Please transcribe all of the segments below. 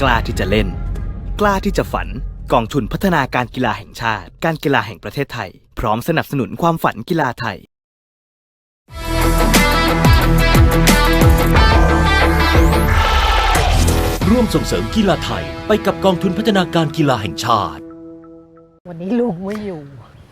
กล้าที่จะเล่น กล้าที่จะฝันกองทุนพัฒนาการกีฬาแห่งชาติ การกีฬาแห่งประเทศไทย พร้อมสนับสนุนความฝันกีฬาไทย ร่วมส่งเสริมกีฬาไทยไปกับกองทุนพัฒนาการกีฬาแห่งชาติ วันนี้ลุงไม่อยู่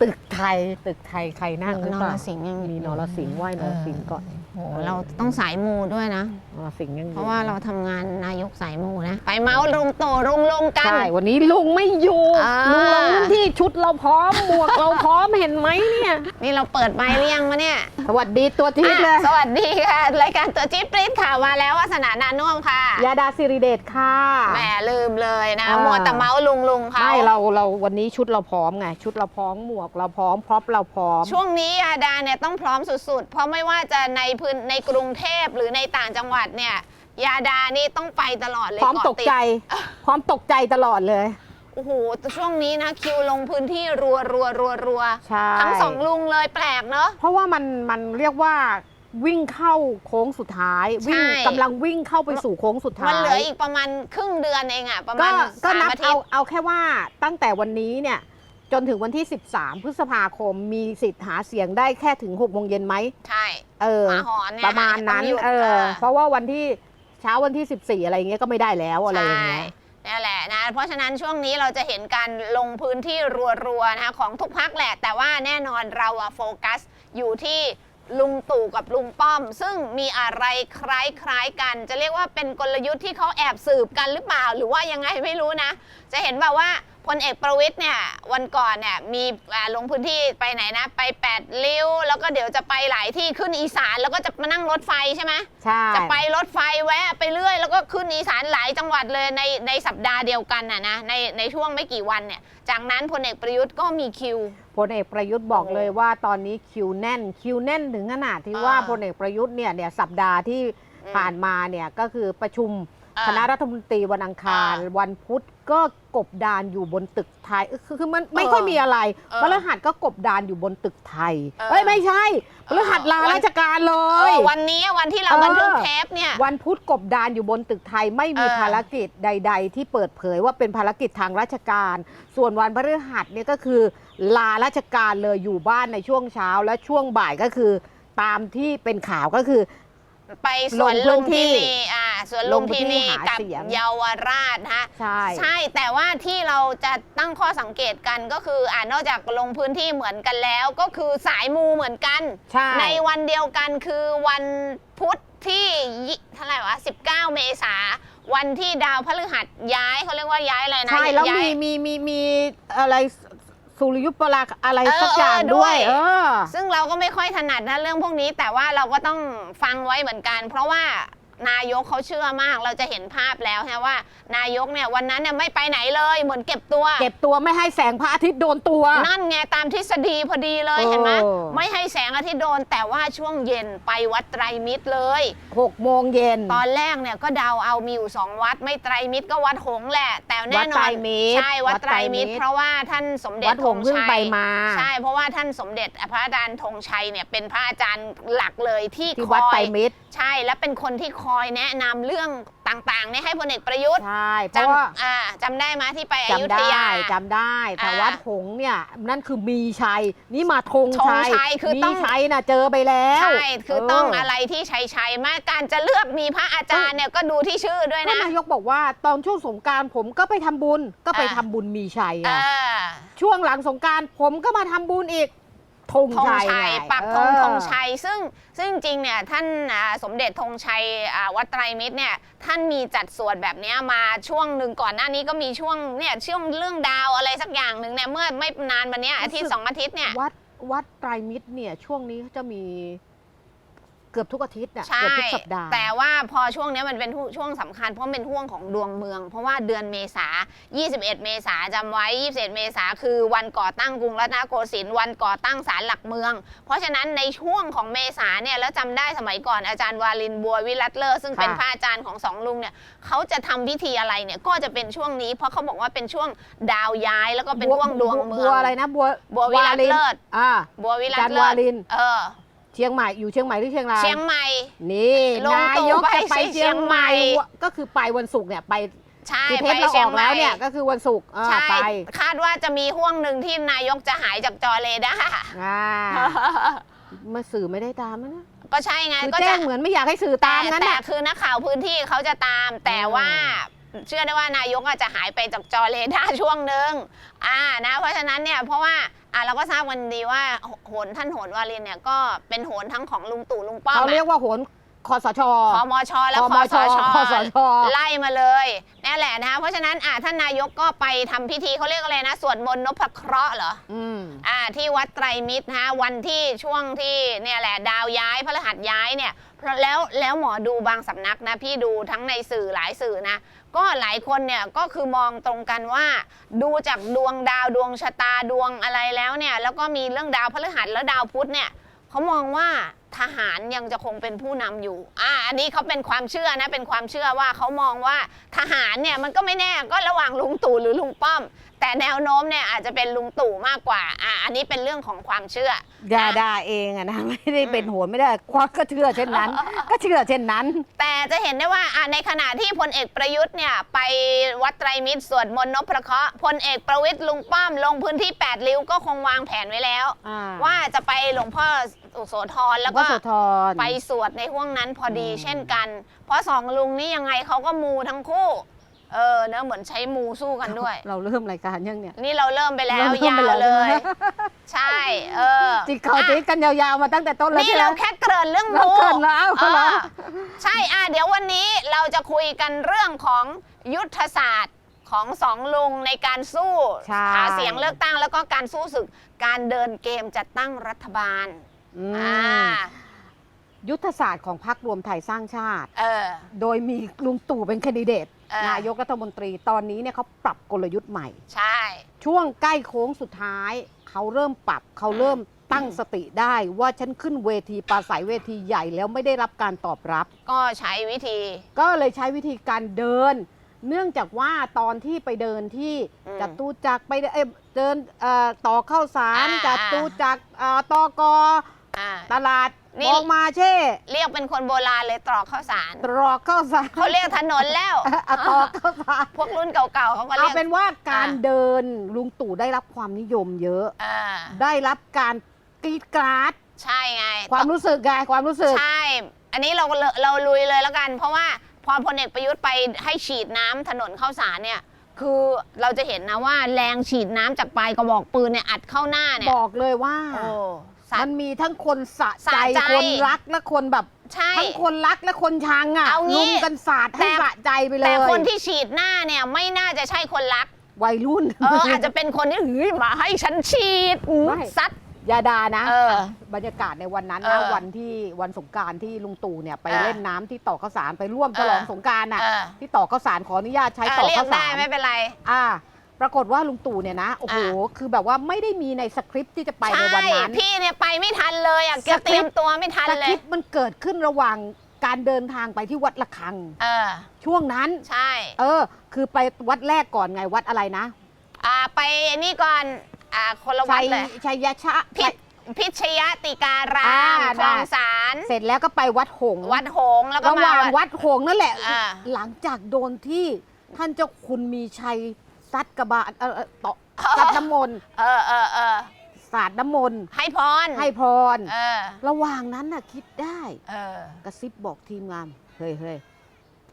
ตึกไทย ตึกไทยใครนั่งหรือเปล่านรสิงห์ยังมีนรสิงห์ไหว้นรสิงห์ก่อน โอ้โหเราต้องสายมูด้วยนะนรสิงห์ยังอยู่เพราะว่าเราทำงานนายกสายมูนะ ไปเมาส์ลุงโตลุงลงกัน ใช่ วันนี้ลุงไม่อยู่อ่า ลุงลงพื้นที่ชุดเราพร้อมหมวกเราพร้อมเห็นไหมเนี่ย นี่เราเปิดไมค์หรือยังมาเนี่ย สวัสดีตัวทิพย์เลย อะสวัสดีค่ะ รายการตัวจี๊ดปริ๊ดค่ะมาแล้ววาสนานานุ่วมค่ะยาดาสิริเดชค่ะ แหมลืมเลยนะอ่า มัวแต่เมาส์ลุงลุงเขาไม่เราเราวันนี้ชุดเราพร้อมไง ชุดเราพร้อมหมวกเราพร้อมพร็อพเราพร้อม ช่วงนี้อาดาเนี่ยต้องพร้อมสุดๆ เพราะไม่ว่าจะในพื้นในกรุงเทพหรือในต่างจังหวัดเนี่ย ยาดานี่ต้องไปตลอดเลยพร้อมเาะตกใจ พร้อมตกใจตลอดเลย โอ้โหแต่ช่วงนี้นะคิวลงพื้นที่รัวรัวรัวรัวใช่ ทั้งสองลุงเลยแปลกเนาะเพราะว่ามันมันเรียกว่าวิ่งเข้าโค้งสุดท้าย วิ่งใช่ กำลังวิ่งเข้าไปสู่โค้งสุดท้าย มันเหลืออีกประมาณครึ่งเดือนเองอะประก็มาณก็สามนับอาทิเอาตย์เอาแค่ว่าตั้งแต่วันนี้เนี่ย จนถึงวันที่ 13 พฤษภาคมมีสิทธิ์หาเสียงได้แค่ถึง6โมงเย็นไหมใช่เออหมาหอนเนี่ยประมาณนั้นต้องหยุดเออเออเพราะว่าวันที่เช้าวันที่ 14 อะไรอย่างเงี้ยก็ไม่ได้แล้วอะไรอย่างเงี้ยใช่นั่นแหละนะเพราะฉะนั้นช่วงนี้เราจะเห็นการลงพื้นที่รัวๆนะคะของทุกพักแหละ แต่ว่าแน่นอนเราอะโฟกัสอยู่ที่ลุงตู่กับลุงป้อม ซึ่งมีอะไรคล้ายๆกัน จะเรียกว่าเป็นกลยุทธ์ที่เขาแอบสืบกันหรือเปล่า หรือว่ายังไงไม่รู้นะ จะเห็นแบบว่า พลเอกประวิทย์เนี่ยวันก่อนเนี่ยมีอ่าลงพื้นที่ไปไหนนะ ไปแปดริ้ว แล้วก็เดี๋ยวจะไปหลายที่ขึ้นอีสานแล้วก็จะมานั่งรถไฟใช่ไหมใช่จะไปรถไฟแวะไปเรื่อย แล้วก็ขึ้นอีสานหลายจังหวัดเลยในในสัปดาห์เดียวกันน่ะนะในในช่วงไม่กี่วันเนี่ยจากนั้นพลเอกประยุทธ์ก็มีคิวพลเอกประยุทธ์บอกเลยว่าตอนนี้คิวแน่นคิวแน่นถึงขนาดที่อ่าว่าพลเอกประยุทธ์เนี่ยเนี่ยสัปดาห์ที่อืมผ่านมาเนี่ยก็คือประชุมอ่าคณะรัฐมนตรีวันอังคารอ่าวันพุธ ก็กบดานอยู่บนตึกไทยเออคือคือมันไม่เออค่อยมีอะไรเออพฤหัสก็กบดานอยู่บนตึกไทยเออ เอ้ยไม่ใช่พฤหัสลาวันราชการเลเอย อวันนี้วันที่เราเออ บันทึกเทปเนี่ย วันพุธกบดานอยู่บนตึกไทยไม่มีเออภารกิจใด ๆ ที่เปิดเผยว่าเป็นภารกิจทางราชการ ส่วนวันพฤหัสเนี่ยก็คือ ลาราชการเลยอยู่บ้านในช่วงเช้าและช่วงบ่ายก็คือ ตามที่เป็นข่าวก็คือ ไปสวนลลุงมพื้นที่พินีอ่าสวนลุมพินีลงพื้นที่หากับเสียง เยาวราชนะ ใช่ ใช่แต่ว่าที่เราจะตั้งข้อสังเกตกันก็คืออ่านอกจากลงพื้นที่เหมือนกันแล้ว ก็คือสายมูเหมือนกัน ใช่ในวันเดียวกันคือวันพุธที่ยี่เท่าไหร่วะ 19 เมษาวันที่ดาวพฤหัสย้ายเขาเรียกว่าย้ายอะไรนะใช่ แล้วย้ามียมีมีมีอะไร สุริยุปราคาอะไรเออสักอย่างเออด้ด้ววยยเออซึ่งเราก็ไม่ค่อยถนัดนะเรื่องพวกนี้ แต่ว่าเราก็ต้องฟังไว้เหมือนกัน เพราะว่า นายกเขาเชื่อมาก เราจะเห็นภาพแล้วนะว่า นายกเนี่ยวันนั้นเนี่ยไม่ไปไหนเลยเหมือนเก็บตัว เก็บตัวไม่ให้แสงพระอาทิตย์โดนตัว นั่นไงตามทฤษฎีพอดีเลยเห็นไหมเออ ไม่ให้แสงอาทิตย์โดน แต่ว่าช่วงเย็นไปวัดไตรมิตรเลย6โมงเย็น ตอนแรกเนี่ยก็เดาเอามีอยู่สองวัดไม่ไตรมิตรก็วัดหงส์แหละ แต่แน่วัดนไตอรนมิตรใช่วัดวัดไตไตรรมิมิตตรรเพราะว่าท่านสมเด็จวัดหงส์เพิ่งชัยไปมา ใช่เพราะว่าท่านสมเด็จพระอาจารย์ธงชัยเนี่ยเป็นพระอาจารย์หลักเลยที่ที่ควัดอไตรยมิตร ใช่และเป็นคนที่คอยแนะนำเรื่องต่างๆเนี่ยให้พลเอกประยุทธ์ใช่เพราะว่าจำอ่าจำได้ไหมที่ไปอยุจำธได้ยา จำได้ แต่อ่าวัดหงส์เนี่ยนั่นคือมีชัย นี่มาธงธงชัยชัยคือมีต้อง ชัยน่ะเจอไปแล้วใช่คือต้องเอะไรที่ชัยชัยๆมากการจะเลือกมีพระอาจารย์เนี่ยก็ดูที่ชื่อด้วยก็นะ นายกบอกว่าตอนช่วงสงกรารผมก็ไปทำบุญ ก็ไปอ่า ทำบุญมีชัยเออะอช่วงหลังสงกรารผมก็มาทำบุญอีก ธงธงชัยชัยไงปักธงเออ ธงชัย ซึ่งซึ่งจริงๆเนี่ยท่านอ่าสมเด็จธงชัยอ่าวัดไตรมิตรเนี่ยท่านมีจัดสวดแบบเนี้ยมาช่วงหนึ่งก่อนหน้านี้ก็มีช่วงเนี่ยช่วงเรื่องดาวอะไรสักอย่างหนึ่งเนี่ยเมื่อไม่นานมาเนี้ยอาทิตย์สองอาทิตย์เนี่ย วัดวัดไตรมิตรเนี่ยช่วงนี้เขาจะมีเกือบทุกอาทิตย์น่ะใช่เกือบทุกสัปดาห์แต่ว่าพอช่วงเนี้ยมันเป็นช่วงสำคัญเพราะมันเป็นห่วงของดวงเมือง เพราะว่าเดือนเมษา 21 เมษาจำไว้ 21 เมษาคือวันก่อตั้งกรุงรัตนโกสินทร์วันก่อตั้งศาลหลักเมือง เพราะฉะนั้นในช่วงของเมษาเนี่ยแล้วจำได้สมัยก่อนอาจารย์วาลินบัววิรัตเลอร์ซึ่งเป็นค่ะพระอาจารย์ของสองลุงเนี่ยเขาจะทำพิธีอะไรเนี่ยก็จะเป็นช่วงนี้ เพราะเขาบอกว่าเป็นช่วงดาวย้ายแล้วก็เป็นห่วงดวงเมืบัองวอะไรนะบัวบัววิรัตลินเลิศอ่าบัววิรัตอาจารย์เลิวาศลินเออเชียงใหม่อยู่เชียงใหม่หรือเชียงรายเชียงใหม่ นี่ลงนาตู่ยกไปจะไปสิเชียงใหม่เชียงใหม่ ก็คือไปวันศุกร์เนี่ยไปใช่คือเทปไปเราเชีอยงอกใหม่แล้วเนี่ยก็คือวันศุกร์อ่าใช่ไปคาดว่าจะมีห่วงหนึ่งที่นายกจะหายจากจอเรดาร์อ่ามาสื่อไม่ได้ตามนะก็ใช่ไงคือก็แจ้จะงเหมือนไม่อยากให้สื่อตามงั้นแต่น่ะคือนักข่าวพื้นที่เขาจะตาม แต่อืมว่า เชื่อได้ว่านายกอาจจะหายไปจากจอเรดาร์ช่วงหนึ่งอ่านะเพราะฉะนั้นเนี่ยเพราะว่าอ่าเราก็ทราบกันดีว่าโหนท่านโหนวารินเนี่ยก็เป็นโหนทั้งของลุงตู่ลุงป้อมเขาเรียอะกว่าโหนคอสชคอมช และคคมอชสชคสช ไล่มาเลยนั่นแหละนะคะเพราะฉะนั้นอ่าท่านนายกก็ไปทำพิธีเขาเรียกอะไรนะ สวดมนต์นพเคราะห์เหรออืมอ่า ที่วัดไตรมิตรนะฮะวันที่ช่วงที่เนี่ยแหละดาวย้ายพระรหัสย้ายเนี่ยเพราะแล้วแล้วหมอดูบางสำนักนะ พี่ดูทั้งในสื่อหลายสื่อนะ ก็หลายคนเนี่ยก็คือมองตรงกันว่า ดูจากดวงดาวดวงชะตาดวงอะไรแล้วเนี่ยแล้วก็มีเรื่องดาวพฤหัสแล้วดาวพุธเนี่ยเขามองว่าทหารยังจะคงเป็นผู้นำอยู่ อ่า อันนี้เขาเป็นความเชื่อนะ เป็นความเชื่อว่าเขามองว่าทหารเนี่ยมันก็ไม่แน่ก็ระหว่างลุงตู่หรือลุงป้อม แต่แนวโน้มเนี่ยอาจจะเป็นลุงตู่มากกว่า อ่าอันนี้เป็นเรื่องของความเชื่อ ดาดาเองอะนะไม่ได้เป็นโหนไม่ได้ควักก็เชื่อเช่นนั้น ก็เชื่อเช่นนั้น แต่จะเห็นได้ว่าอะในขณะที่พลเอกประยุทธ์เนี่ยไปวัดไตรมิตรสวดมนต์นพเคราะห์พลเอกประวิตยลุงป้อมลงพื้นที่8ริ้วก็คงวางแผนไว้แล้ว อ่า ว่าจะไปหลวงพ่อโสธรแล้วก็ก็โสธร ไปสวดในห่วงนั้นพอดีอืม เช่นกัน เพราะสองลุงนี่ยังไงเขาก็มูทั้งคู่ เออเนอะเหมือนใช้มูสู้กันด้วย เราเริ่มรายการยังเนี่ย นี่เราเริ่มไปแล้ว เราเริ่มยาไปวแล้ว เลยใช่ไหมใช่ เออจิกเขาอะ จิกกันยาวๆมาตั้งแต่ต้นแล้วนี่ใช่ไหม เราแค่เกริ่นเรื่องเรามูเกริ่นแล้วเอเหรอ อใช่อะเดี๋ยววันนี้เราจะคุยกันเรื่องของยุทธศาสตร์ของสองลุงในการสู้ใช่ หาเสียงเลือกตั้งแล้วก็การสู้ศึกการเดินเกมจัดตั้งรัฐบาลอืมอ่ายุทธศาสตร์ของพรรครวมไทยสร้างชาติ เออ โดยมีลุงตู่เป็นแคนดิเดต เออนายกรัฐมนตรีตอนนี้เนี่ยเขาปรับกลยุทธ์ใหม่ ใช่ ช่วงใกล้โค้งสุดท้าย เขาเริ่มปรับเขาเริ่มตั้งสติได้ว่าฉันขึ้นเวทีปราศัยเวทีใหญ่แล้วไม่ได้รับการตอบรับ ก็ใช้วิธี ก็เลยใช้วิธีการเดิน เนื่องจากว่าตอนที่ไปเดินที่อืมจตุจักรไปเอ้ยเดินเอ่อต่อเข้าสารอ่าจตุจักรเอ่อตอกออ่า ตลาด นี่ มองมาเช่เรียกเป็นคนโบราณเลยตรอกข้าวสารตรอกเข้าสารเขาเรียกถนนแล้วอะตอกเข้าสารพวกรุ่นเก่าๆเขาก็เอาเรียก เป็นว่าการอ่าเดินลุงตู่ได้รับความนิยมเยอะ อ่าได้รับการกรีดกราดใช่ไงความรู้สึกไงความรู้สึก ใช่ อันนี้เราเราเราลุยเลยแล้วกัน เพราะว่าพอพลเอกประยุทธ์ไปให้ฉีดน้ำถนนข้าวสารเนี่ย คือเราจะเห็นนะว่าแรงฉีดน้ำจากปลายกระบอกปืนเนี่ยอัดเข้าหน้าเนี่ยบอกเลยว่า โอ้ สัมัตนว์ มีทั้งคนสะสะใจใจ คนรักและคนแบบใช่ ทั้งคนรักและคนชังอะเอางี้ลุมกันสาดให้แต่ สะใจไปเลยแต่คนที่ฉีดหน้าเนี่ยไม่น่าจะใช่คนรัก วัยรุ่น เออ อาจจะเป็นคนที่เฮ้ยมาให้ฉันฉีดอื้อไม่ ซัด อยาดานะเออบรรยากาศในวันนั้นเอนะอวันที่วันสงกรารที่ลุงตู่เนี่ยไปเออเล่นน้ำที่ต่อข้าวสารไปร่วมฉลองเออสงกรารน่ะเออ ที่ต่อข้าวสารขออนุญาตใช้เออต่อเรียข้ากวได้สารไม่เป็นไร อ่า ปรากฏว่าลุงตู่เนี่ยนะโอ้โหอ่าคือแบบว่าไม่ได้มีในสคริปต์ที่จะไปในวันนั้นใช่พี่เนี่ยไปไม่ทันเลยอะแกสคริปต์เตรียมตัวไม่ทันสเลคริยปต์มันเกิดขึ้นระหว่างการเดินทางไปที่วัดละคังเออ ช่วงนั้นใช่ เออ คือไปวัดแรกก่อนไงวัดอะไรนะ อ่าไปนี่ก่อนอ่าคนละวัชัดยเลยชัยชะพิษพิชยติการาอ่ามคลองได้สารเสร็จแล้วก็ไปวัดหงส์วัดหงส์แล้วก็ระหมาว่างวัดวัดหงส์นั่นแหละอ่าหลังจากโดนที่ท่านเจ้าคุณมีชัย ซัดกระบาลเออเออต่อซัดน้ำมนต์เออเออเออสาดน้ำมนต์ให้พรให้พร เออ ระหว่างนั้นน่ะคิดได้ เออ กระซิบบอกทีมงานเฮ้ยเฮ้ย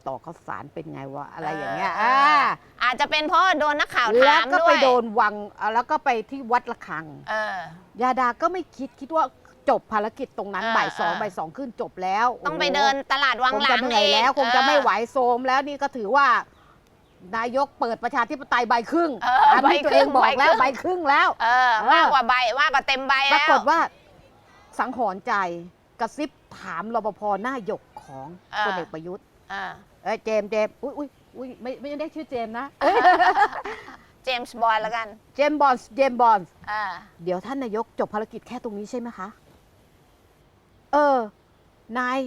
ต่อข้าวสารเป็นไงวะอะไรอย่างเงี้ยเอออ่า อาจจะเป็นเพราะโดนนักข่าวแล้ถาวมก็ด้วไปยโดนวังอะแล้วก็ไปที่วัดละคัง เออ ยาดาก็ไม่คิดคิดว่าจบภารกิจตรงนั้นเออบ่ายสองเออ บ่ายสองขึ้นจบแล้วต้องโโหไปเดินตลาดวังคงหลัจะงเหนื่อยแล้วกคงจะไม่ไหวเออโซมแล้วนี่ก็ถือว่า นายกเปิดประชาธิปไตยใบครึ่งเออตามที่ใบครึ่งตัวเองบอกแล้วใบใบคครึ่รึ่งงแล้วเออเออมากกว่าใบมากกว่าเต็มใบปแล้ราวกฏว่าสังหรณ์ใจกระซิบถามรปภหน้าหยกของเออพลเอกประยุทธ์เออเอ้ยเจมส์เจมส์อุ้ยอุ้ยอุ้ยไม่ไม่ได้ชื่อเจมส์นะเจมส์บอลแล้วกันเจมส์บอลส์เจมส์บอลส์เออเดี๋ยวท่านนายกจบภารกิจแค่ตรงนี้ใช่ไหมคะ เออ นาย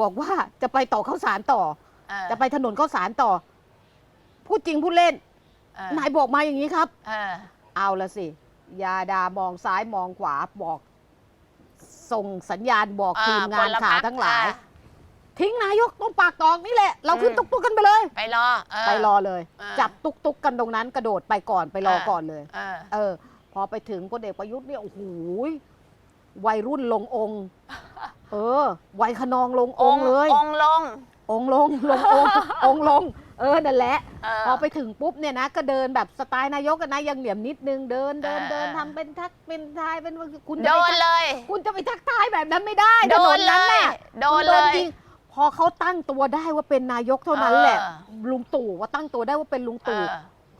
บอกว่าจะไปต่อข้าวสารต่อ เออจะไปถนนข้าวสารต่อ พูดจริงพูดเล่นเออนายบอกมาอย่างนี้ครับเออเอาละสิ ยาดามองซ้ายมองขวาบอก ส่งสัญญาณบอกเออทีมงานพลพรข่ารวคทั้งหลาย อะ ทิ้งนายกตรงปากตอกนี่แหละ เราขึ้นอืม ตุกตุกกันไปเลย ไปรอเออไปรอเลยเออจับตุกตุกกันตรงนั้นกระโดดไปก่อนไปรอเออก่อนเลย เออ เออ พอไปถึงพลเอกประยุทธ์เนี่ยโอ้โหวัยรุ่นลงองค์ เออวัยขนองลงองค์เลย องค์ลง องค์ลงลงองค์ องค์ลง เออนั่นแหละเออพอไปถึงปุ๊บเนี่ยนะ ก็เดินแบบสไตล์นายกกันนะยังเหลี่ยมนิดนึงเดินเดินเออเดินเออทำเป็นทักเป็นทายเป็นคุณจะโดไปนทักเลย คุณจะไปทักทายแบบนั้นไม่ได้โดถนนเลนั้นย น่ะโดนเลยจริงพอเขาตั้งตัวได้ว่าเป็นนายกเท่านั้นแหละ เออ ลุงตู่ว่าตั้งตัวได้ว่าเป็นลุงเอตู่อ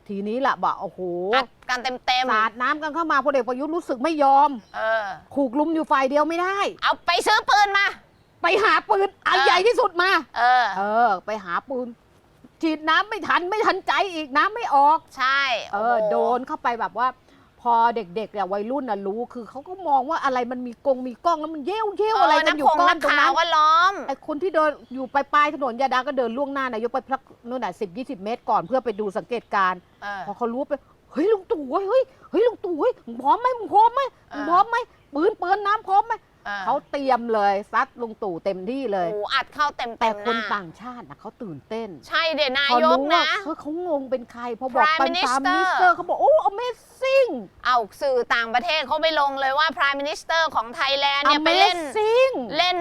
ทีนี้แหละบอกโอ้โหอัดกันเต็มเต็มๆสาดน้ำกันเข้ามาพลเอกประยุทธ์รู้สึกไม่ยอมเออ ถูกลุมอยู่ฝ่ายเดียวไม่ได้ เอาไปซื้อปืนมา ไปหาปืนอันเออ ใหญ่ที่สุดมา เออ เออ ไปหาปืน ฉีดน้ำไม่ทันไม่ทันใจอีกน้ำไม่ออก ใช่เออโโหโดนเข้าไปแบบว่า พอเด็กๆเนี่ยวัยรุ่นน่ะรู้คือเขาก็มองว่าอะไรมันมีกงมีกล้องแล้วมันเย้ยวเย้ยวอะไรกันอยู่เนัก้อนคงตรงข่านั้วนก็ล้อม ไอ้คนที่เดินอยู่ปลายปลายๆถนนยาดาก็เดินล่วงหน้านายกไปพักนู่นน่ะสิบยี่สิบเมตรก่อนเพื่อไปดูสังเกตการณ์เออพอเขารู้ไปเฮ้ยลุงตู่เว้ยเฮ้ยเฮ้ยลุงตู่เฮ้ยมึงพร้อมไหมมึงพร้อมไหมมึงพร้อมไหมปืนปืนน้ำพร้อมไหม ออเขาเตรียมเลยซัดลุงตู่เต็มที่เลยโอ้โหอัดเข้าเต็มแต่เต็มคหนน้าต่างชาตินะเขาตื่นเต้นใช่เดี๋ยวนาพอยกรู้ว่านะเขาเขางงเป็นใครพอบอก Prime เป็น Minister ตามมิสเตอร์เขาบอกโอ้ amazing เอาสื่อต่างประเทศเขาไปลงเลยว่า Prime Minister ของไทยแลนด์เนี่ยไปเล่น amazing เล่น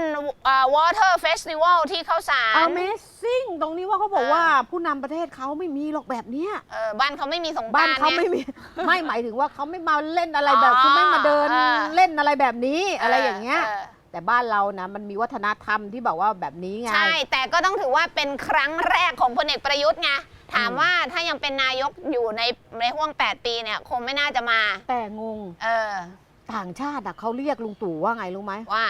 อ่า Water Festival ที่เข้าสาร amazing ตรงนี้ว่าเขาบอกเออว่า ผู้นำประเทศเขาไม่มีหรอกแบบเนี้ย เออบ้านเขาไม่มีสงกรารบ้านเขาไม่มี ไม่หมายถึงว่าเขาไม่มาเล่นอะไรแบบอ๋อคือไม่มาเดินเออเล่นอะไรแบบนี้อะไรอย่างเงี้ยออ แต่บ้านเรานะมันมีวัฒนธรรมที่แบบว่าแบบนี้ไง ใช่ แต่ก็ต้องถือว่าเป็นครั้งแรกของพลเอกประยุทธ์ไง ถามว่าถ้ายังเป็นนายกอยู่ในในห่วง 8 ปีเนี่ย คงไม่น่าจะมา แต่งงเออ ต่างชาติอะเขาเรียกลุงตู่ว่าไงรู้ไหมว่า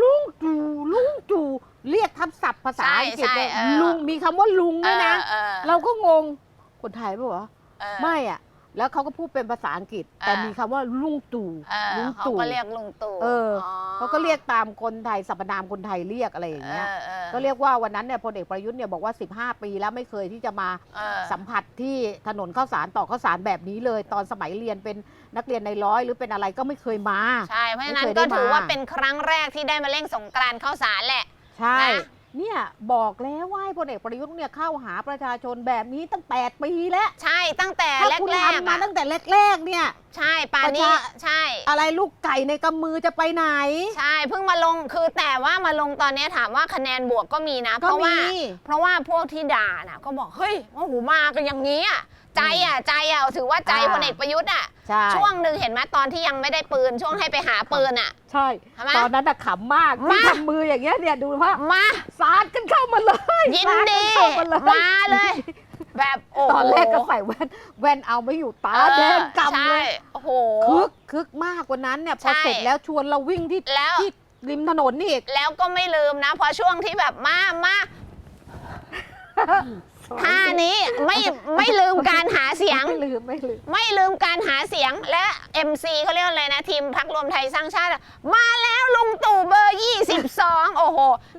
ลุงตู่ลุงตู่เรียกทับศัพท์ภาษาอังกฤษใช่เนี่ยใช่เออ ลุงมีคำว่าลุงด้วยนะ เออเราก็งงคนไทยปะวะเออไม่อะ แล้วเขาก็พูดเป็นภาษาอังกฤษ แต่อ่ามีมีคำว่าลุงตู่เออลุงเขาตู่ก็เรียกลุงตู่เอออ เขาก็เรียกตามคนไทยสรรพนามคนไทยเรียกอะไรอย่างเงี้ยออออก็เรียกว่าวันนั้นเนี่ยพลเอกประยุทธ์เนี่ยบอกว่า 15 ปีแล้วไม่เคยที่จะมาเออ สัมผัสที่ถนนข้าวสารต่อข้าวสารแบบนี้เลย ตอนสมัยเรียนเป็นนักเรียนในร้อยหรือเป็นอะไรก็ไม่เคยมา ใช่ เพราะฉะนั้นไม่เคยได้ก็ถือว่ามา เป็นครั้งแรกที่ได้มาเล่นสงกรานต์เข้าสารแหละใช่ นะ เนี่ยบอกแล้วว่าให้พลเอกประยุทธ์เนี่ยเข้าหาประชาชนแบบนี้ตั้ง 8 ปีแล้วใช่ตั้งแต่ถ้าแรคุณกทำๆมาอะตั้งแต่แรกๆเนี่ย ใช่ป่านนี้ประชา ใช่ อะไรลูกไก่ในกำมือจะไปไหน ใช่เพิ่งมาลงคือแต่ว่ามาลงตอนนี้ถามว่าคะแนนบวกก็มีนะ เพก็ราะว่า มี เพราะว่าพวกที่ด่าน่ะก็บอกเฮ้ยโอ้โหมากันอย่างนี้อะ ใจอะใจอะถือว่าใจอ่าพลเอกประยุทธ์อะใช่ช่วงหนึ่งเห็นไหมตอนที่ยังไม่ได้ปืนช่วงให้ไปหาปืนอะ ใช่ ทำไมตอนนั้นอะขำมากมาที่ทำมืออย่างเงี้ยเนี่ยดูว่ามาสาดกันเข้ามาเลยยินสาดีกัเข้ามาเลยมาเลยแบบโอ้โหตอนแรกก็ใส่แว่นแว่นเอาไม่อยู่ตาแดงกำเลยใช่โอ้โห คึกคึกมากกว่านั้นเนี่ยพอใช่เสร็จแล้วชวนเราวิ่งที่แล้ว ที่ริมถนนนี่อีกแล้วก็ไม่ลืมนะ พอช่วงที่แบบมามา ท่านี้ไม่ไม่ลืมการหาเสียง ไม่ลืมไม่ลืมไม่ลืมการหาเสียงและ MC เขาเรียกว่าอะไรนะ ทีมพักรวมไทยสร้างชาติอะมาแล้วลุงตู่เบอร์ 22 โอ้โห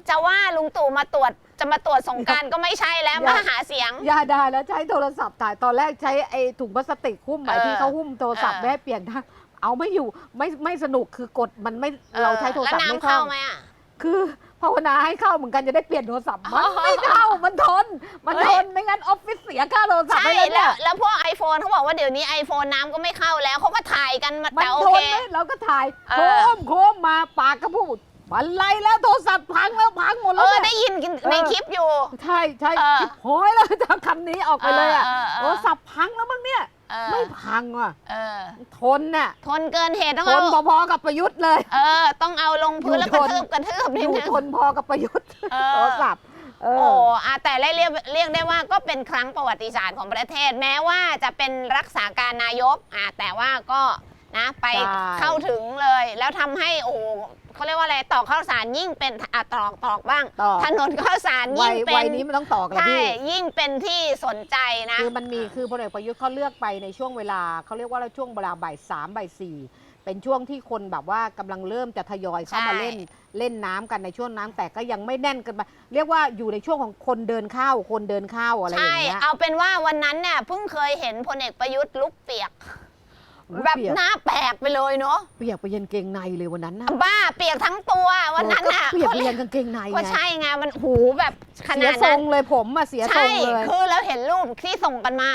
จะว่าลุงตู่มาตรวจจะมาตรวจสงกรารก็ไม่ใช่แล้วอย่ามาหาเสียงอย่าได้แล้วใช้โทรศัพท์ถ่ายตอนแรกใช้ไอ้ถุงพลาสติกหุ้มหมายเออที่เขาหุ้มโทรศัพท์เออไม่ให้เปลี่ยนทางเอาไม่อยู่ไม่ไม่สนุกคือกดมันไม่ออเราใช้โทรศัพท์แล้วไม่น้ำเข้าเข้าไหมอะคือ ภาวนาให้เข้าเหมือนกันจะได้เปลี่ยนโทรศัพท์มันอ๋อไม่เข้ามันทน มันเฮ้ทยนไม่งั้นออฟฟิศเสียค่าโทรศัพท์ใช่ไปแล้วแล้เนี่วยแล้วพวก iPhone เขาบอกว่าเดี๋ยวนี้ iPhone น้ำก็ไม่เข้าแล้วเขาก็ถ่ายกันมามันแต่โอทเคนไหมเราก็ถ่ายเอโค้อมโค้มมาปากก็พูด บันไลแล้วโทรศัพท์พังแล้วพังหมดเอแล้วอเนี่ยได้ยินในคลิปอยู่ ใช่ใช่เออคิดโหอยแล้วจะคำนี้ออกไปเลยอะเออเออเออ โทรศัพท์พังแล้วมั้งเนี่ย เออไม่พังว่ะ เออ ทนน่ะทนเกินเหตุต้องทนเอาพอๆกับประยุทธ์เลย เออ ต้องเอาลงพื้นแล้วอยู่กระทน ทืบกระทืบอนิดยู่นึง ทนพอกับประยุทธ์เออ โทรศัพท์เอโอ้ออะแต่เรียกเรียกได้ว่าก็เป็นครั้งประวัติศาสตร์ของประเทศ แม้ว่าจะเป็นรักษาการนายกอะแต่ว่าก็นะไปใช่ เข้าถึงเลย แล้วทำให้โอ้โห เขาเรียกว่าอะไรตอกข้าวสารยิ่งเป็นอะตอกตอกบ้างต่อถนนข้าวสารวัยิ่ยงเป็วันยนี้มันต้องต่อกันแล้วใช่พี่ ยิ่งเป็นที่สนใจนะ คือมันมีคือพลเอกประยุทธ์เขาเลือกไปในช่วงเวลาเขาเรียกว่าช่วงเวลาบ่ายสามบ่ายสี่เป็นช่วงที่คนแบบว่ากำลังเริ่มจะทยอยเข้ามาใช่ เล่นเล่นน้ำกันในช่วงน้ำแต่ก็ยังไม่แน่นกันมาเรียกว่าอยู่ในช่วงของคนเดินเข้าคนเดินเข้าอะไรอใช่ย่างเงี้ย เอาเป็นว่าวันนั้นเนี่ยเพิ่งเคยเห็นพลเอกประยุทธ์ลุกเปียกอุ๊ย แบบเปียก หน้าแปลกไปเลยเนาะเปียกไปยันเกงในเลยวันนั้นนะบ้าเปียกทั้งตัววันนั้นก็น่ะเปียกไปยันกางเกงในก็ไงใช่ไงมันหูแบบขเสีนายดทรนั้งน เลยผมอะเสียทรใช่งเลย คือแล้วเห็นรูปที่ส่งกันมา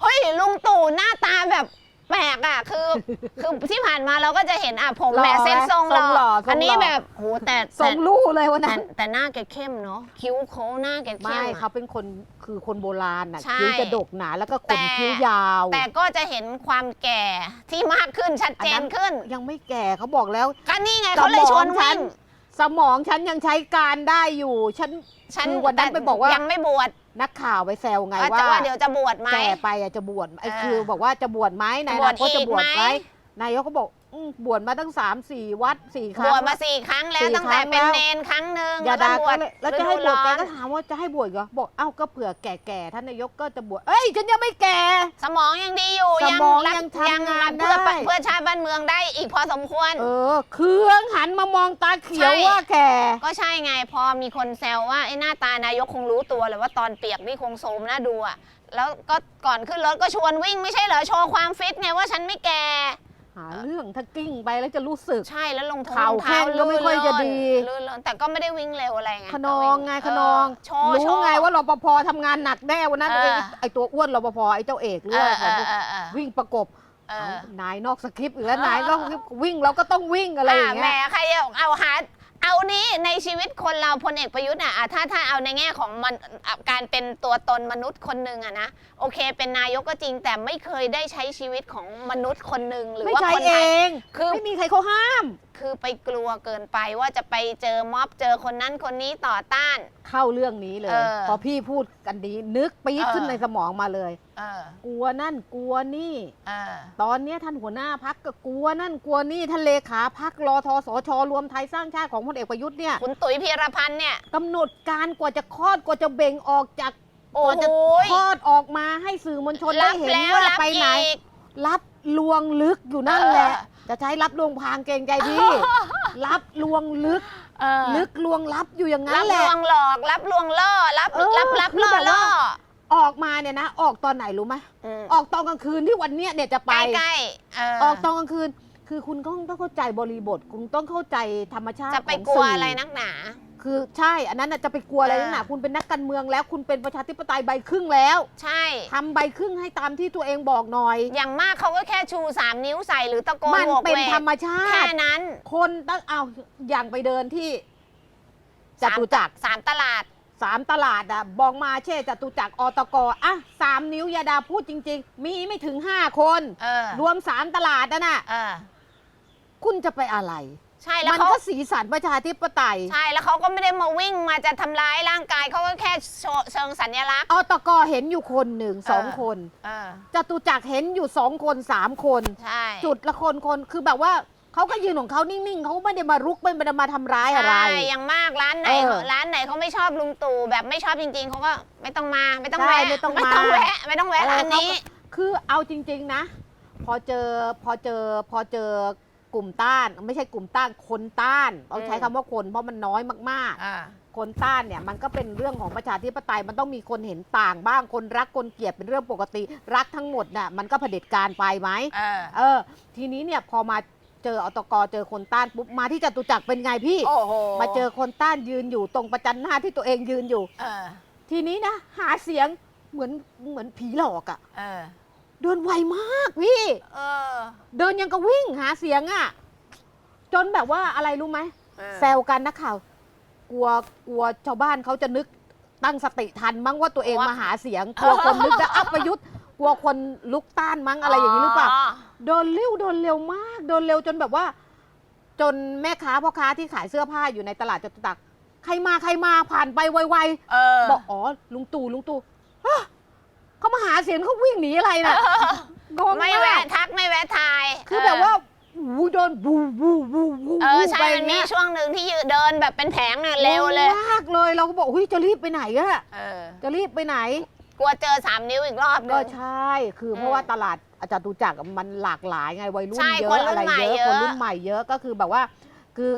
เฮ้ยลุงตู่หน้าตาแบบ แปลกอะคือ คือที่ผ่านมาเราก็จะเห็นอะผมหล่อแหมเส้นทรงทรงหล่อทรงหล่ออั อันนี้แบบโหแต่ทรแต่งลู่เลยวันแต่นั้นแต่หน้าแกเข้มเนาะคิ้วโค้งหน้าแกเข้ไม่มเขาอะเป็นคนคือคนโบราณน่ะใช่คิ้วจะดกหนาแล้วก็ขแต่ นคิ้วยาว แต่ก็จะเห็นความแก่ที่มากขึ้นชัดเจนขึ้นยังไม่แก่เขาบอกแล้วก็นี่ไงเขาเลยชวนฉัวิ่งสมองฉันยังใช้การได้อยู่ ฉันฉันคือวันนั้นไปบอกว่ายังไม่บวช นักข่าวไปแซวไงว่าว่าจะว่าเดี๋ยวจะบวชไหมแก่ไปอะจะบวชไอ้เออคือบอกว่าจะบวชไหมนายจะบวชก็จะบวชอีกไหไหมมนายกก็บอก อืมบวชมาตั้งสามสี่วัดสี่คบรั้ง วชมาสี่ครั้งแล้วสี่ตั้งแต่ครั้งเป็นแล้วเนนครั้งหนึ่งยาแล้วดาก็บก็วชเลยแล้วจะฤให้ดูบวชแกร้อนก็ถามว่าจะให้บวชเหรอบอกเอ้าก็เผื่อแก่ๆท่านนายกก็จะบวชเอ้ยฉันยังไม่แก่ สมองยังดีอยู่สมองรับยังทำงานเพื่อได้ เพื่อชาติบ้านเมืองได้อีกพอสมควร เออ เครื่องหันมามองตาเขียวใช่ ว่าแก่ ก็ใช่ไงพอมีคนแซวว่าไอ้หน้าตานายกคงรู้ตัวเลยว่าตอนเปียกนี่คงโสมน่าดูอะแล้วก็ก่อนขึ้นรถก็ชวนวิ่งไม่ใช่เหรอโชว์ความฟิตไงว่าฉันไม่แก่หาเรื่องถ้ากิ้งไปแล้วจะรู้สึก ใช่แล้วลงทงเข่ารองเท้าแข้งก็ไม่ค่อยจะดี ลื่นๆแต่ก็ไม่ได้วิ่งเร็วอะไรไงขนองไงขนองเโชว์รู้โชว์ไงว่ารปภทำงานหนักแน่วันนั้นเออไอ้ไอตัวอ้วนรปภไอ้เจ้าเอกหรือเอว่าอเออเออเออ วิ่งประกบเออเอ้านายนอกสคริปต์อีกแล้วเออ นายนอกสคริปต์วิ่งเราก็ต้องวิ่งอะไรอย่างแหมเงี้ยใครจะเอาหา เอานี้ในชีวิตคนเราพลเอกประยุทธ์อะอะถ้าถ้าเอาในแง่ของมันอะการเป็นตัวตนมนุษย์คนหนึ่งอะนะโอเค เป็นนายกก็จริงแต่ไม่เคยได้ใช้ชีวิตของมนุษย์คนหนึ่งหรือไม่ว่าใช่คนเอไทยง คือ ไม่มีใครเขาห้าม คือไปกลัวเกินไปว่าจะไปเจอม็อบเจอคนนั้นคนนี้ต่อต้าน เข้าเรื่องนี้เลย เออพอพี่พูดกันดีนึกปี๊ดเออ ขึ้นในสมองมาเลย เออ กลัวนั่นกลัวนี่ เออ ตอนเนี้ยท่านหัวหน้าพักก็กลัวนั่นกลัวนี่ท่านเลขาพักรอทสชรวมไทยสร้างชาติของพลเอกประยุทธ์เนี่ยคุณตุ๋ยพีรพันธ์เนี่ย กำหนดการกว่าจะคลอดกว่าจะเบ่งออกจากโอ้กว่าจะโหคลอดออกมาให้สื่อมวลชนได้รับเห็นแล้วว่ารับไปไหน อีกรับลวงลึกอยู่นั่นแหละ เออ จะใช้รับลวงพรางเกรงใจพี่ รับลวงลึก เออลึกลวงลับอยู่อย่างนั้รันบแหลละวงหลอก รับลวงล่อ รับเออรับรับคือล่อแบบล่อว่าออกมาเนี่ยนะ ออกตอนไหนรู้ไหมมออกตอนกลางคืนที่วันเนี้ยเนี่ยจะไป ใกล้ๆเออออกตอนกลางคืน คือคุณต้องต้องเข้าใจบริบท คุณต้องเข้าใจธรรมชาติจะไปของกลัวสื่อะไรนักหนา คือใช่อันนั้นน่ะจะไปกลัวอะไรเออนักหนาคุณเป็นนักการเมืองแล้ว คุณเป็นประชาธิปไตยใบครึ่งแล้วใช่ ทำใบครึ่งให้ตามที่ตัวเองบอกหน่อย อย่างมากเขาก็แค่ชู 3 นิ้วใส่หรือตะโกนมันโวกเป็นเวกธรรมชาแค่ติ นั้นคนตั้งเอาอย่างไปเดินที่จสามตุจักรสามตลาด สามตลาดอะบองมาเช่จตุจักรอตกอะสามนิ้วยาดาพูดจริง ๆ มีไม่ถึงห้าคน เออรวมสามตลาดนั่นน่ะ เออ คุณจะไปอะไร ใช่แล้วมันเขาก็สีสันประชาธิปไตยใช่แล้วเขาก็ไม่ได้มาวิ่งมาจะทำร้ายร่างกายเขาก็แค่โชว์เชิงสัญลักษณ์ อตกเห็นอยู่คนหนึ่งสองเออ คนเออจตุจักรเห็นอยู่สองคนสามคน ใช่จุดละคนคนคือแบบว่าเขาก็ยืนของเขานิ่งๆเขาไม่ได้มารุกไม่ได้มาทำร้ายอะไร ใช่อย่างมากร้านไหนเออร้านไหนเขาไม่ชอบลุงตู่แบบไม่ชอบจริงๆเขาก็ไม่ต้องมาไม่ต้องใช่แวะไม่ต้องไม่มาต้องแวะไม่ต้องแวะเออร้านนี้เขาก็คือเอาจริง ๆนะ พอเจอพอเจอพอเจอ กลุ่มต้าน ไม่ใช่กลุ่มต้านคนต้านเอาใช้อืมคำว่าคนเพราะมันน้อยมากอ่า ๆ คนต้านเนี่ยมันก็เป็นเรื่องของประชาธิปไตยมันต้องมีคนเห็นต่างบ้างคนรักคนเกลียดเป็นเรื่องปกติ รักทั้งหมดน่ะมันก็เผด็จการไปไหมเออเออ ทีนี้เนี่ยพอมาเจออตกเจอคนต้านปุ๊บมาที่จตุจักรเป็นไงพี่ โอ้โหมาเจอคนต้านยืนอยู่ตรงประจันหน้าที่ตัวเองยืนอยู่ เออทีนี้นะหาเสียงเหมือนเหมือนผีหลอกอะ่ะเออ เดินไวมากพี่ เออ เดินยังก็วิ่งหาเสียงอะ่ะ จนแบบว่าอะไรรู้ไหมเออ แซวกันนักข่าวกลัวกลัวชาวบ้านเขาจะนึกตั้งสติทันมั้งว่าตัวเองมาหาเสียงกลัวคนนึกจะอัปประยุทธ์กลัวคนลุกต้านมั้งอะไรอย่างนี้หรือเปล่า เดินเร็วเดินเร็วมากเดินเร็วจนแบบว่า จนแม่ค้าพ่อค้าที่ขายเสื้อผ้าอยู่ในตลาดจตุจักรใครมาใครมาผ่านไปไวเออ ๆบอกอ๋อลุงตู่ลุงตู่ฮะ เขามาหาเสียงเขาวิ่งหนีอะไรน่ะงงไม่มาแวะกทักไม่แวะทายคือแบบว่าวูโดนบูบูบูบูเออใช่ไปมันมีเงี้ยช่วงหนึ่งที่ยืนเดินแบบเป็นแผงเนี่ยเร็วเลยงงมากเลยเราก็บอกเฮ้ยจะรีบไปไหนอะเออจะรีบไปไหน กลัวเจอสามนิ้วอีกรอบหนึก็ง ใช่ คือเพอืราะมว่าตลาดอาจารย์ตุจักรมันหลากหลายไงวัยรุ่นใช่เยคนอะรุ่นอะไรใหม่เยอะเยอะ คนรุ่นใหม่เยอะก็คือแบบว่า คือ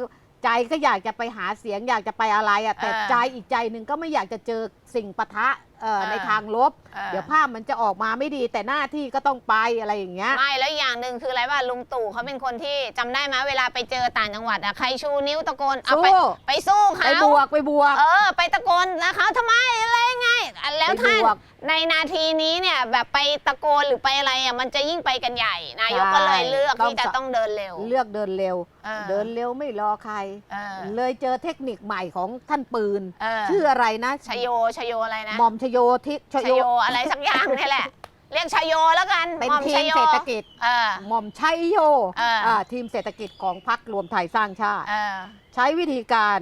ใจก็อยากจะไปหาเสียงอยากจะไปอะไรอะแต่เออใจอีกใจหนึ่งก็ไม่อยากจะเจอสิ่งปะทะ เอ่อเออในทางลบออเดี๋ยวภาพมันจะออกมาไม่ดีแต่หน้าที่ก็ต้องไปอะไรอย่างเงี้ย ไม่แล้วอย่างหนึ่งคืออะไรว่าลุงตู่เขาเป็นคนที่จำได้ไหมเวลาไปเจอต่างจังหวัดอะใครชูนิ้วตะโกนเอาไปสู้ ไปสู้ไปเขาบวกไปบวก เออ ไปตะโกนนะคะทำไมอะไรไงอะแล้วไปถ้าบวก ในนาทีนี้เนี่ยแบบไปตะโกนหรือไปอะไรอะมันจะยิ่งไปกันใหญ่ นายกใช่ก็เลยเลือกต้องที่จะต้องเดินเร็ว เลือกเดินเร็วเออเดินเร็วไม่รอใคร เออ เลยเจอเทคนิคใหม่ของท่านปืน เออ ชื่ออะไรนะชโยชโยอะไรนะหม่อมชโยทิชชโยอะไรสักอย่างนี่แหละ เรียกชโยแล้วกันเป็นหม่อมทีชมโยเศรษฐกิจเออ หม่อมชัยโยเอออ่าทีมเศรษฐกิจของพรรครวมไทยสร้างชาติ เออ ใช้วิธีการ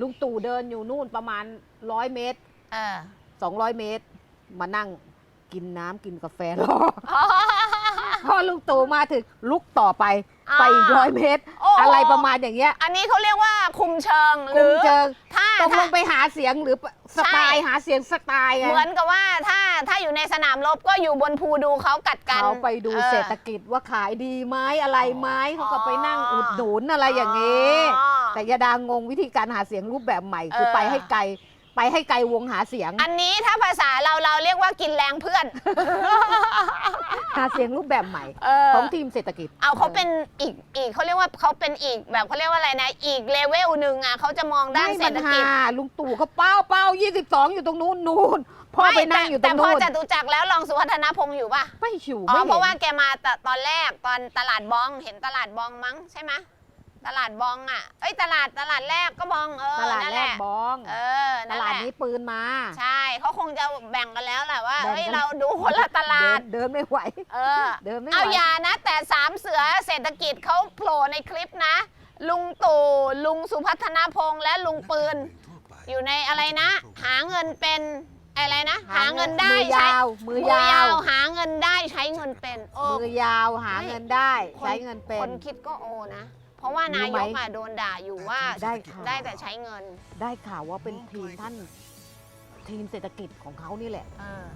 ลุงตู่เดินอยู่นู่นประมาณร้อยเมตร เออ สองร้อยเมตร มานั่งกินน้ำกินกาแฟรอ พอลุงตู่มาถึงลุกต่อไปอ่าไปอีกร้อยเมตร โอ้โห อะไรประมาณอย่างเงี้ยอันนี้เขาเรียกว่าคุมเชิงหคุรืมอเจิงถ้าตกลถ้า งไปหาเสียงหรือสไตล์หาเสียงสไตล์ไงเหมือนกับว่าถ้าถ้าอยู่ในสนามรบก็อยู่บนภูดูเขากัดกันเขาไปดูออ เศรษฐกิจว่าขายดีไหมอะไรไหมเขาก็ไปนั่งอุดหนุนอะไรอย่างนี้อ๋อแต่ยาดางงวิธีการหาเสียงรูปแบบใหม่คือเออ ไปให้ไกล ไปให้ไกลวงหาเสียง อันนี้ถ้าภาษาเราเราเรียกว่ากินแรงเพื่อน หาเสียงรูปแบบใหม่ เออ ของทีมเศรษฐกิจ เอาเขาเป็นอีกอีกเขาเรียกว่าเขาเป็นอีกแบบเขาเรียกว่าอะไรนะ อีกเลเวลหนึ่งอะเขาจะมองด้านไม่เศรมัษนฐหากิจลุงตู่เขาเป้าเป้า22อยู่ตรงนู้นนู่นพ่อไปนั่งอยู่ตรแต่งพอนู้นจตุจักรแล้วรองสุวัฒนพงศ์อยู่ป่ะ ไม่อยู่อ๋อไม่เพราะว่าเห็นแกมาตตอนแรกตอนตลาดบองเห็นตลาดบองมั้งใช่ไหม ตลาดบองอะ เอ้ยตลาดตลาดแรกก็บองเออตลาดนั่นแรหกละบ้อง เออตนั่นแหลาดละนี้ปืนมา ใช่เขาคงจะแบ่งกันแล้วแหละว่าแบ่งกัน เอ้ยเราดูคนละตลาเดิดนเดินไม่ไหว เออ เดินไม่ไหว เอาอย่านะ แต่สามเสือเศรษฐกิจเขาโผล่ในคลิปนะ ลุงตู่ลุงสุพัฒนพงษ์และลุงปืน อยู่ในอะไรนะ หาเงินเป็นอะไรนะ หาเงินได้มือใช้ยาว มือยาว หาเงินได้ใช้เงินเป็นโอ้ มือยาวหาเงินได้คนใช้เงินเป็คนน คิดก็โอนะเพ ราะว่ารู้นายไหมกอะโดนด่าอยู่ว่าได้ค่ะ ได้แต่ใช้เงินได้ข่าวว่าเป็นทีมท่าน ทีมเศรษฐกิจของเขานี่แหละ เออ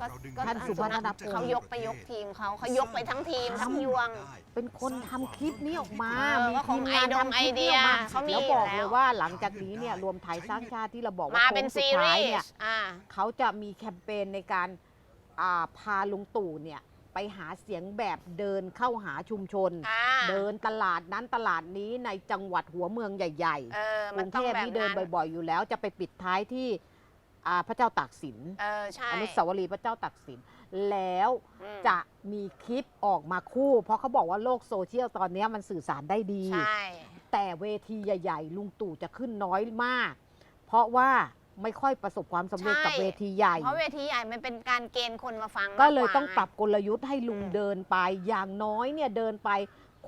ก็ก็ท่านสุพัฒนพงษ์ เขายกไปยกทีมเขาเขายกไปทั้งทีมทั้งยวง เป็นคนทำคลิปนี้ออกมาเออมีก็คทีงมงานไอดงทำคลิปนี้ออกมาไอเดียเขามีแล้วบอกอยู่เลแล้ยว ว่าหลังจากนี้เนี่ยรวมไทยสร้างชาติที่เราบอกว่ามาเป็นโค้งสุซีดท้ารียเนี่ยส์อ่า เขาจะมีแคมเปญในการอ่าพาลุงตู่เนี่ย ไปหาเสียงแบบเดินเข้าหาชุมชน อ่าเดินตลาดนั้นตลาดนี้ในจังหวัดหัวเมืองใหญ่เออๆกมัรุนงต้อเทงพแบบนี่เดินนั้นบ่อยๆ อยู่แล้ว จะไปปิดท้ายที่อ่าพระเจ้าตากสินเออใช่อนุสาวรีย์พระเจ้าตากสินแล้วอืมจะมีคลิปออกมาคู่ เพราะเขาบอกว่าโลกโซเชียลตอนนี้มันสื่อสารได้ดี ใช่ แต่เวทีใหญ่ ๆ ลุงตู่จะขึ้นน้อยมาก เพราะว่า ไม่ค่อยประสบความสำเร็จกับเวทีใหญ่ เพราะเวทีใหญ่มันเป็นการเกณฑ์คนมาฟังก็เลยมากว่าต้องปรับกลยุทธ์ให้ลุงอืมเดินไป อย่างน้อยเนี่ยเดินไป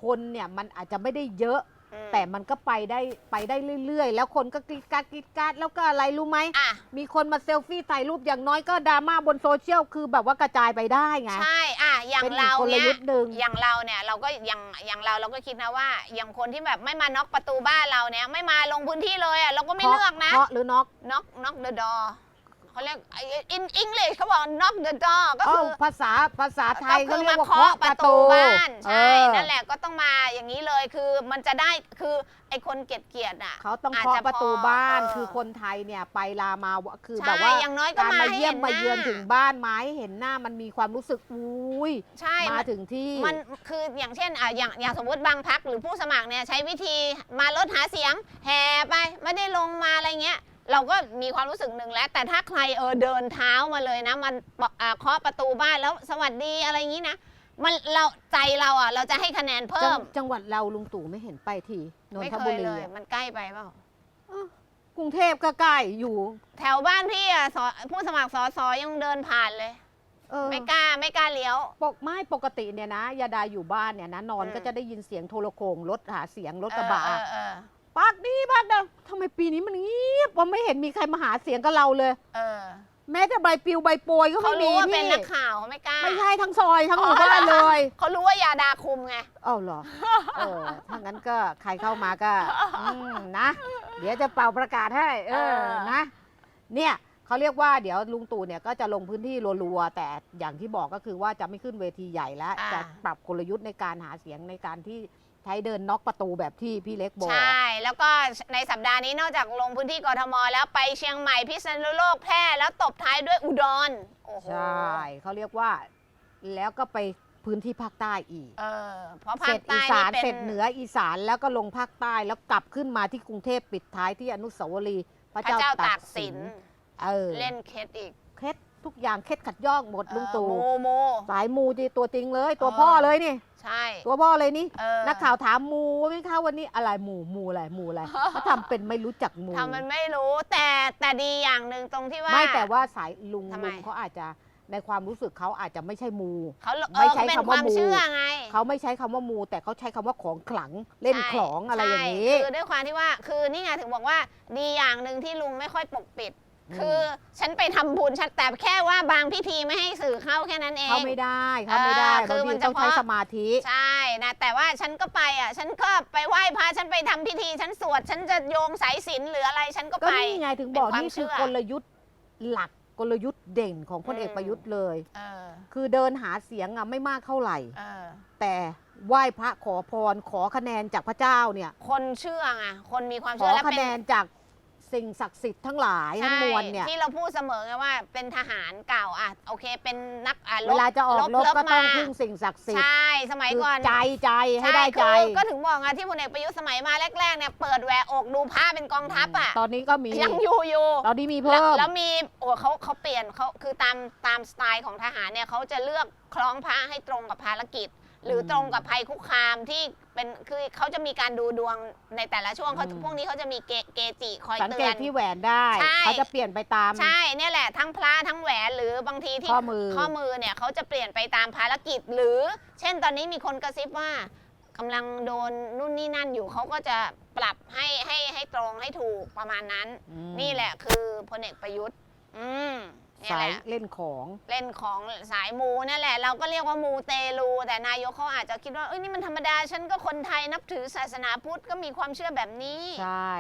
คนเนี่ยมันอาจจะไม่ได้เยอะอืม แต่มันก็ไปได้ไปได้เรื่อย ๆ แล้วคนก็กรีดกราดกรีดกราดแล้วก็อะไรรู้ไหม อะ มีคนมาเซลฟี่ถ่ายรูปอย่างน้อยก็ดราม่าบนโซเชียลคือแบบว่ากระจายไปได้ไง ใช่ อะ อย่างเป็นอีกเรากลเนี่ย ยุทธ์หนึ่ง อย่างเราเนี่ย เราก็อย่างอย่างเราเราก็คิดนะว่า อย่างคนที่แบบไม่มาน็อกประตูบ้านเราเนี่ย ไม่มาลงพื้นที่เลยอะ เราก็ไม่เลือกนะ เคาะหรือน็อก น็อกน็อกเดอะดอ เขาเรียกอินอังกฤษเขาบอก knock the door ก็เอ้าคือภาษาภาษาไทยก็ก็คือเรียมากว่าเคาะประตูบ้านเอใช่อนั่นแหละก็ต้องมาอย่างนี้เลยคือมันจะได้คือไอ้คนเกลียดเกียดอะ เขาต้องอาจเคาะจะประตูบ้าน พอคือคนไทยเนี่ยไปลามาคือใช่แบบว่าอย่างน้อยก็การมามาให้เยี่ยมเห็นมาเยือนหน้า ถึงบ้านมาให้เห็นหน้ามันมีความรู้สึกอุ้ยใช่มามันถึงที่ มันคืออย่างเช่นอะอย่างอย่างสมมติบางพักหรือผู้สมัครเนี่ยใช้วิธีมารถหาเสียง แห่ไปไม่ได้ลงมาอะไรเงี้ย เราก็มีความรู้สึกหนึ่งแล้ว แต่ถ้าใครเออเดินเท้ามาเลยนะ มันบอกอ่าเคาะประตูบ้านแล้วสวัสดีอะไรอย่างนี้นะมันเราใจเราอะ เราจะให้คะแนนจัเพิ่งมจังหวัดเราลุงตู่ไม่เห็นไปทีนนไม่ทเคบุยรีเลยอะมันใกล้ไปเปล่ากรุงเทพก็ใกล้อยู่ แถวบ้านพี่อะสผู้สมัครสอสอยังเดินผ่านเลยเออไม่กล้าไม่กล้าเลี้ยวปกไม่ปกติเนี่ยนะยาดาอยู่บ้านเนี่ยนะนอนอืมก็จะได้ยินเสียงโทรโขงรถหาเสียงรถกระบะ เออเออเออปากดีปากเดังทำไมปีนี้มันเงียบว่าไม่เห็นมีใครมาหาเสียงกับเราเลย เออแม้แต่ใบปลิวใบโปรยก็เขาไม่มีรู้ว่าเป็นพี่นักข่าวเขาไม่กล้าไม่ใช่ทั้งซอยทั้งหมู่บ้านเลยเขารู้ว่ายาดาคุมไง เอ้าเหรอเออถ้างั้นก็ใครเข้ามาก็อืมนะ เดี๋ยวจะเป่าประกาศให้ เออเออ นะ เนี่ยเขาเรียกว่าเดี๋ยวลุงตู่เนี่ยก็จะลงพื้นที่รัวๆแต่อย่างที่บอกก็คือว่าจะไม่ขึ้นเวทีใหญ่แล้วจะปรับกลยุทธ์ในการหาเสียงในการที่ ใช้เดินน็อกประตูแบบที่พี่เล็กบอก ใช่ แล้วก็ในสัปดาห์นี้นอกจากลงพื้นที่กทมแล้วไปเชียงใหม่พิษณุโลกแพร่แล้วตบท้ายด้วยอุดรโอ้โหใช่เขาเรียกว่า แล้วก็ไปพื้นที่ภาคใต้อีกเออเพราะเสภาร็คจอีใต้สานนี่เสเป็ร็จเหนืออีสานแล้วก็ลงภาคใต้แล้วกลับขึ้นมาที่กรุงเทพปิดท้ายที่อนุสาวรีย์พระพระเจ้าเจ้าตาตากกสิสินน เออ เล่นเคสอีกเคล็ด ทุกอย่างเคล็ดขัดยอกหมดลุงตู่เออโมโม สายมูดีตัวจริงเลย ตัวเออ พ่อเลยนี่ ใช่ ตัวพ่อเลยนี่ เออ นักข่าวถามมูไหมคะวันนี้อะไรหมูหมูอะไรหมูอะไรเขาทำเป็นไม่รู้จักหมู ทำมันไม่รู้แต่แต่ดีอย่างหนึ่งตรงที่ว่า ไม่แต่ว่าสายลุงทำไม ลุงเขาอาจจะในความรู้สึกเขาอาจจะไม่ใช่มู เขาเอไม่อใช้เขาเป็นคำคว่าวามมู เชื่อไงเขาไม่ใช้คำว่ามู แต่เขาใช้คำว่าของขลังเล่นใช่ของอะไรอย่างนี้นี้คือด้วยความที่ว่า คือนี่ไงถึงบอกว่าดีอย่างหนึ่งที่ลุงไม่ค่อยปกปิดอืม คือฉันไปทำบุญฉันแต่แค่ว่าบางพิธีไม่ให้สื่อเข้าแค่นั้นเอง เขาไม่ได้เขาไม่ได้เออคืบางอมัทีนต้องใช้เฉพาะ สมาธิ ใช่นะแต่ว่าฉันก็ไปอะ ฉันก็ไปไหว้พระฉันไปทำพิธีฉันสวด ฉันจะโยงสายสิญจนหรืออะไรฉันก็ก็ไป นี่ไงถึงบอกเป็นความนี่คือเชื่อกลยุทธ์หลักกลยุทธ์เด่นของพลเอกอืม ประยุทธ์เลย เออคือเดินหาเสียงอะไม่มากเท่าไหร่ เออ แต่ไหว้พระขอพรขอคะแนนจากพระเจ้าเนี่ย คนเชื่อไงคนมีความขเชื่ออและคะเป็แนนนจาก สิ่งศักดิ์สิทธิ์ทั้งหลายทั้งมวลเนี่ยที่เราพูดเสมอไงว่าเป็นทหารเก่าอะโอเค เป็นนักอะเวลาจะออกรบก็ต้องมาพึ่งสิ่งศักดิ์สิทธิ์ใช่สมัยคือก่อนใจใจให้ได้ใจคือก็ถึงบอกไงที่พลเอกประยุทธ์สมัยมาแรกๆเนี่ยเปิดแหวกอกดูผ้าเป็นกองทัพอะตอนนี้ก็มียังอยู่อยู่ตอนนี้มีแล้วเพิ่มแล้วมีโอ้เขาเขาเปลี่ยนเขาคือตามตามสไตล์ของทหารเนี่ยเขาจะเลือกคล้องผ้าให้ตรงกับภารกิจ หรือตรงกับภัยคุกคามที่เป็นคือเขาจะมีการดูดวงในแต่ละช่วงเขาอืม พวกนี้เขาจะมีเกเกจิคอยสังเตืเกอตน ที่แหวนได้ใช่ เขาจะเปลี่ยนไปตาม ใช่เนี่ยแหละทั้งพระทั้งแหวนหรือบางทีที่ข้อมือ ข้อมือเนี่ยเขาจะเปลี่ยนไปตามภารกิจ หรือ เช่นตอนนี้มีคนกระซิบว่ากำลังโดนนู่นนี่นั่นอยู่เขาก็จะปรับให้ให้ให้ตรงให้ถูกประมาณนั้น อืมนี่แหละคือพลเอกประยุทธ์ อืมเนี่ย สาแหยละเล่นของ เล่นของสายมูนั่นแหละ เราก็เรียกว่ามูเตลู แต่นายกเขาอาจจะคิดว่าเอ้ยนี่มันธรรมดา ฉันก็คนไทยนับถือศาสนาพุทธก็มีความเชื่อแบบนี้ ใช่